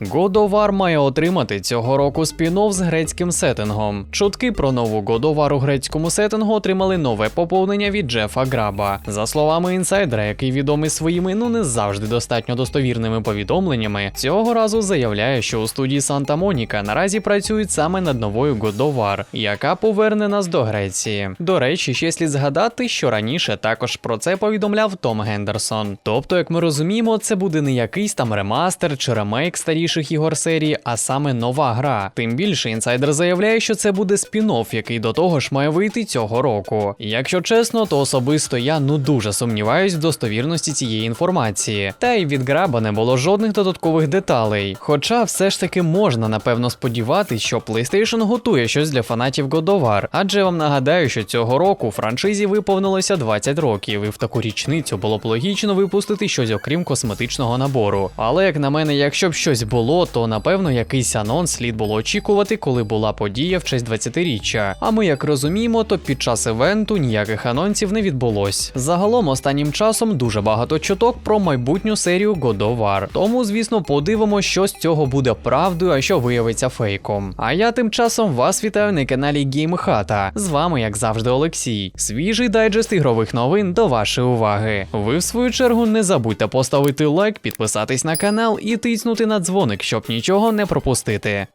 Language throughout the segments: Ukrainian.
God of War має отримати цього року спін-офф з грецьким сеттингом. Чутки про нову God of War у грецькому сеттингу отримали нове поповнення від Джефа Граба. За словами інсайдера, який відомий своїми ну не завжди достатньо достовірними повідомленнями, цього разу заявляє, що у студії Санта Моніка наразі працюють саме над новою God of War, яка поверне нас до Греції. До речі, ще слід згадати, що раніше також про це повідомляв Том Гендерсон. Тобто, як ми розуміємо, це буде не якийсь там ремастер чи ремейк старіших ігор серії, а саме нова гра. Тим більше інсайдер заявляє, що це буде спін-офф, який до того ж має вийти цього року. Якщо чесно, то особисто я ну дуже сумніваюсь в достовірності цієї інформації. Та й від граба не було жодних додаткових деталей. Хоча все ж таки можна напевно сподіватись, що PlayStation готує щось для фанатів God of War, адже вам нагадаю, що цього року франшизі виповнилося 20 років, і в таку річницю було б логічно випустити щось окрім косметичного набору. Але як на мене, якщо б щось було, то напевно якийсь анонс слід було очікувати, коли була подія в честь 20-річчя. А ми як розуміємо, то під час івенту ніяких анонсів не відбулось. Загалом останнім часом дуже багато чуток про майбутню серію God of War. Тому, звісно, подивимося, що з цього буде правдою, а що виявиться фейком. А я тим часом вас вітаю на каналі GameHata. З вами, як завжди, Олексій. Свіжий дайджест ігрових новин до вашої уваги. Ви, в свою чергу, не забудьте поставити лайк, підписатись на канал і тиснути на дзвоник, щоб нічого не пропустити.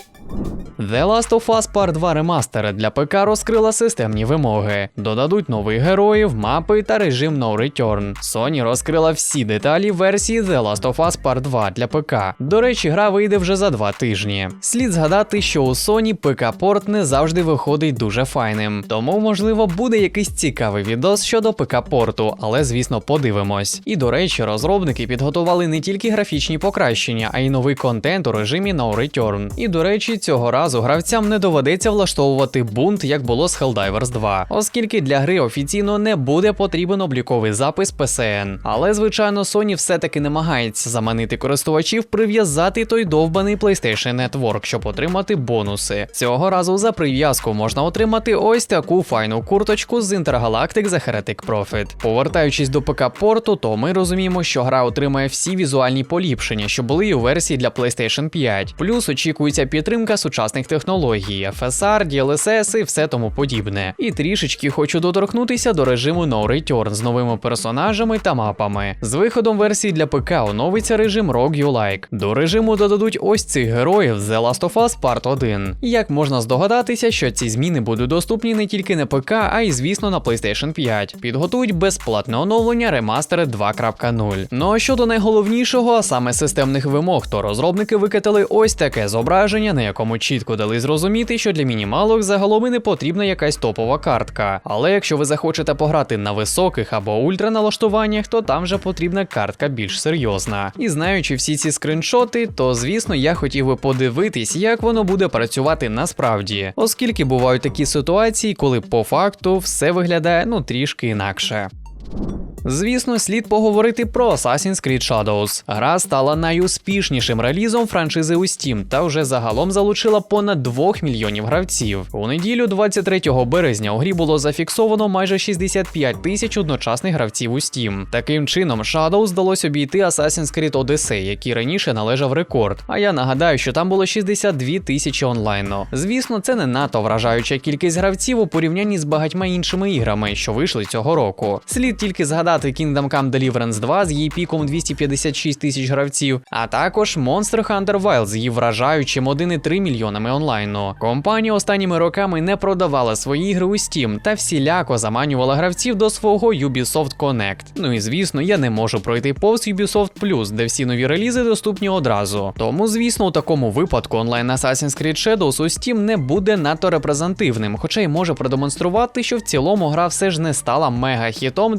The Last of Us Part 2 Remastered для ПК розкрила системні вимоги. Додадуть нових героїв, мапи та режим No Return. Sony розкрила всі деталі версії The Last of Us Part 2 для ПК. До речі, гра вийде вже за два тижні. Слід згадати, що у Sony ПК-порт не завжди виходить дуже файним, тому, можливо, буде якийсь цікавий відос щодо ПК-порту, але звісно подивимось. І до речі, розробники підготували не тільки графічні покращення, а й новий контент у режимі No Return. І до речі, цього разу гравцям не доведеться влаштовувати бунт, як було з Helldivers 2, оскільки для гри офіційно не буде потрібен обліковий запис PSN. Але звичайно, Sony все-таки намагається заманити користувачів прив'язати той довбаний PlayStation Network, щоб отримати бонуси. Цього разу за прив'язку можна отримати ось таку файну курточку з Intergalactic за Heretic Profit. Повертаючись до ПК-порту, то ми розуміємо, що гра отримає всі візуальні поліпшення, що були у версії для PlayStation 5. Плюс очікується підтримка сучасних технологій, FSR, DLSS і все тому подібне. І трішечки хочу доторкнутися до режиму No Return з новими персонажами та мапами. З виходом версії для ПК оновиться режим Rogue You Like. До режиму додадуть ось цих героїв The Last of Us Part 1. Як можна здогадатися, що ці зміни будуть доступні не тільки на ПК, а й звісно на PlayStation 5. Підготують безплатне оновлення Remastered 2.0. Ну а щодо найголовнішого, а саме системних вимог, то розробники викатали ось таке зображення, на якому чітко дали зрозуміти, що для мінімалок загалом і не потрібна якась топова картка. Але якщо ви захочете пограти на високих або ультраналаштуваннях, то там вже потрібна картка більш серйозна. І знаючи всі ці скриншоти, то звісно я хотів би подивитись, як воно буде працювати насправді, оскільки бувають такі ситуації, коли по факту все виглядає ну трішки інакше. Звісно, слід поговорити про Assassin's Creed Shadows. Гра стала найуспішнішим релізом франшизи у Steam та вже загалом залучила понад 2 мільйонів гравців. У неділю, 23 березня, у грі було зафіксовано майже 65 тисяч одночасних гравців у Steam. Таким чином, Shadows вдалося обійти Assassin's Creed Odyssey, який раніше належав рекорд. А я нагадаю, що там було 62 тисячі онлайну. Звісно, це не надто вражаюча кількість гравців у порівнянні з багатьма іншими іграми, що вийшли цього року. Слід тільки згадати Kingdom Come Deliverance 2 з її піком 256 тисяч гравців, а також Monster Hunter Wilds з її вражаючим 1,3 мільйонами онлайну. Компанія останніми роками не продавала свої ігри у Steam та всіляко заманювала гравців до свого Ubisoft Connect. Ну і звісно, я не можу пройти повз Ubisoft Plus, де всі нові релізи доступні одразу. Тому, звісно, у такому випадку онлайн Assassin's Creed Shadows у Steam не буде надто репрезентативним, хоча й може продемонструвати, що в цілому гра все ж не стала мега-хітом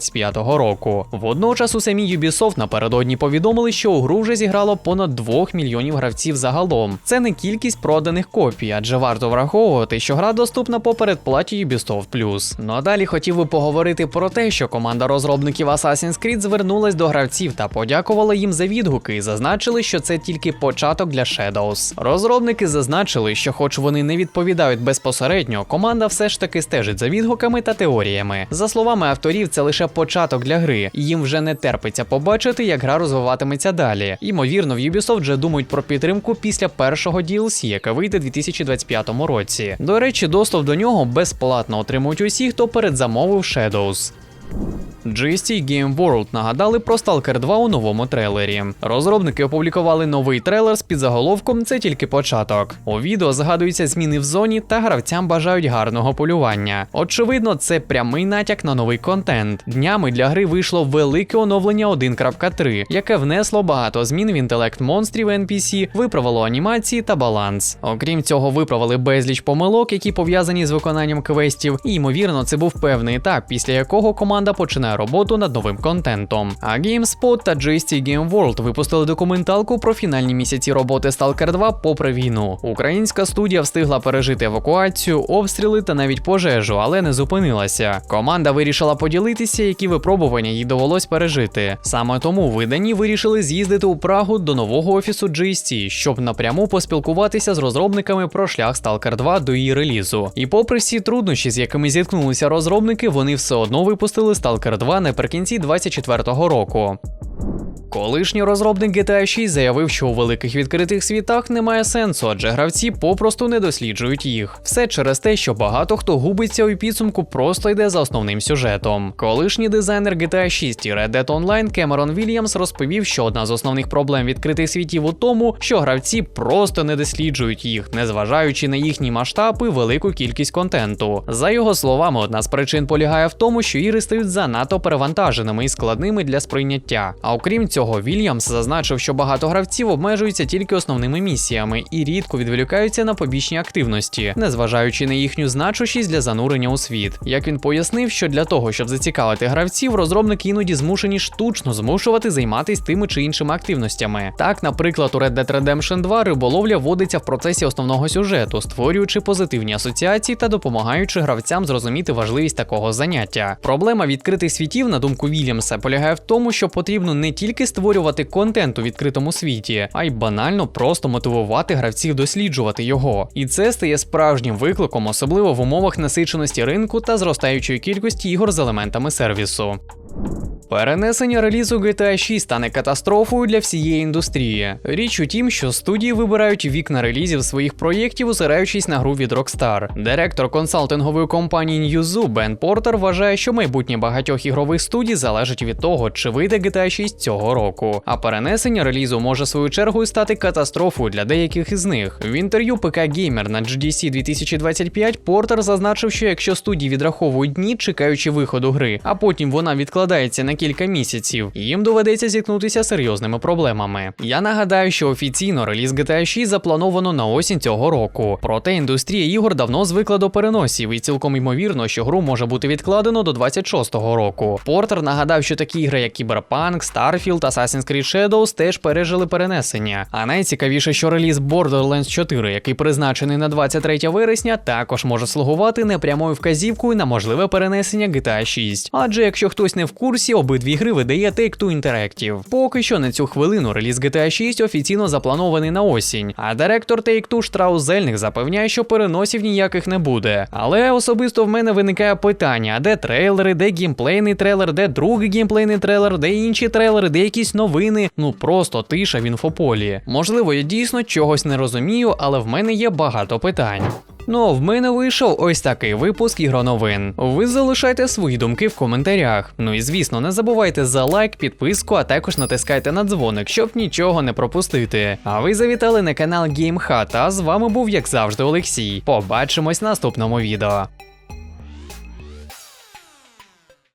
2025 року. Водночас у самій Ubisoft напередодні повідомили, що у гру вже зіграло понад 2 мільйонів гравців загалом. Це не кількість проданих копій, адже варто враховувати, що гра доступна по передплаті Ubisoft Plus. Ну а далі хотів би поговорити про те, що команда розробників Assassin's Creed звернулась до гравців та подякувала їм за відгуки і зазначили, що це тільки початок для Shadows. Розробники зазначили, що, хоч вони не відповідають безпосередньо, команда все ж таки стежить за відгуками та теоріями. За словами авторів, це лише лише початок для гри, їм вже не терпиться побачити, як гра розвиватиметься далі. Ймовірно, в Ubisoft вже думають про підтримку після першого DLC, яке вийде у 2025 році. До речі, доступ до нього безплатно отримують усі, хто передзамовив Shadows. GST Game World нагадали про Stalker 2 у новому трейлері. Розробники опублікували новий трейлер з підзаголовком Це тільки початок. У відео згадуються зміни в зоні та гравцям бажають гарного полювання. Очевидно, це прямий натяк на новий контент. Днями для гри вийшло велике оновлення 1.3, яке внесло багато змін в інтелект монстрів NPC, виправило анімації та баланс. Окрім цього, виправили безліч помилок, які пов'язані з виконанням квестів, і ймовірно, це був певний етап, після якого команда починає роботу над новим контентом. А GameSpot та GST Game World випустили документалку про фінальні місяці роботи Stalker 2 попри війну. Українська студія встигла пережити евакуацію, обстріли та навіть пожежу, але не зупинилася. Команда вирішила поділитися, які випробування їй довелось пережити. Саме тому видані вирішили з'їздити у Прагу до нового офісу GST, щоб напряму поспілкуватися з розробниками про шлях Stalker 2 до її релізу. І попри всі труднощі, з якими зіткнулися розробники, вони все одно випустили Stalker 2 наприкінці 2024 року. Колишній розробник GTA 6 заявив, що у великих відкритих світах немає сенсу, адже гравці попросту не досліджують їх. Все через те, що багато хто губиться у підсумку, просто йде за основним сюжетом. Колишній дизайнер GTA 6 і Red Dead Online Кемерон Вільямс розповів, що одна з основних проблем відкритих світів у тому, що гравці просто не досліджують їх, незважаючи на їхні масштаби велику кількість контенту. За його словами, одна з причин полягає в тому, що ігри стають занадто перевантаженими і складними для сприйняття. А окрім цього, Вільямс зазначив, що багато гравців обмежуються тільки основними місіями і рідко відволікаються на побічні активності, незважаючи на їхню значущість для занурення у світ. Як він пояснив, що для того, щоб зацікавити гравців, розробники іноді змушені штучно змушувати займатися тими чи іншими активностями. Так, наприклад, у Red Dead Redemption 2 риболовля вводиться в процесі основного сюжету, створюючи позитивні асоціації та допомагаючи гравцям зрозуміти важливість такого заняття. Проблема відкритих світів, на думку Вільямса, полягає в тому, що потрібно не тільки створювати контент у відкритому світі, а й банально просто мотивувати гравців досліджувати його. І це стає справжнім викликом, особливо в умовах насиченості ринку та зростаючої кількості ігор з елементами сервісу. Перенесення релізу GTA 6 стане катастрофою для всієї індустрії. Річ у тім, що студії вибирають вікна релізів своїх проєктів, озираючись на гру від Rockstar. Директор консалтингової компанії Newzoo Бен Портер вважає, що майбутнє багатьох ігрових студій залежить від того, чи вийде GTA 6 цього року. А перенесення релізу може свою чергу стати катастрофою для деяких із них. В інтерв'ю ПК Gamer на GDC 2025 Портер зазначив, що якщо студії відраховують дні, чекаючи виходу гри, а потім вона відкладається на кілька місяців, їм доведеться зіткнутися серйозними проблемами. Я нагадаю, що офіційно реліз GTA 6 заплановано на осінь цього року. Проте індустрія ігор давно звикла до переносів, і цілком ймовірно, що гру може бути відкладено до 26-го року. Портер нагадав, що такі ігри, як Cyberpunk, Starfield, Assassin's Creed Shadows теж пережили перенесення. А найцікавіше, що реліз Borderlands 4, який призначений на 23 вересня, також може слугувати непрямою вказівкою на можливе перенесення GTA 6. Адже якщо хтось не в курсі, обидві гри видає Take-Two Interactive. Поки що на цю хвилину реліз GTA 6 офіційно запланований на осінь, а директор Take-Two Штраус Зельник запевняє, що переносів ніяких не буде. Але особисто в мене виникає питання: де трейлери, де геймплейний трейлер, де другий геймплейний трейлер, де інші трейлери, де якісь новини. Ну просто тиша в інфополі. Можливо, я дійсно чогось не розумію, але в мене є багато питань. Ну, а в мене вийшов ось такий випуск ігроновин. Ви залишайте свої думки в коментарях. Ну і звісно, не забувайте за лайк, підписку, а також натискайте на дзвоник, щоб нічого не пропустити. А ви завітали на канал GameHut, а з вами був, як завжди, Олексій. Побачимось в наступному відео.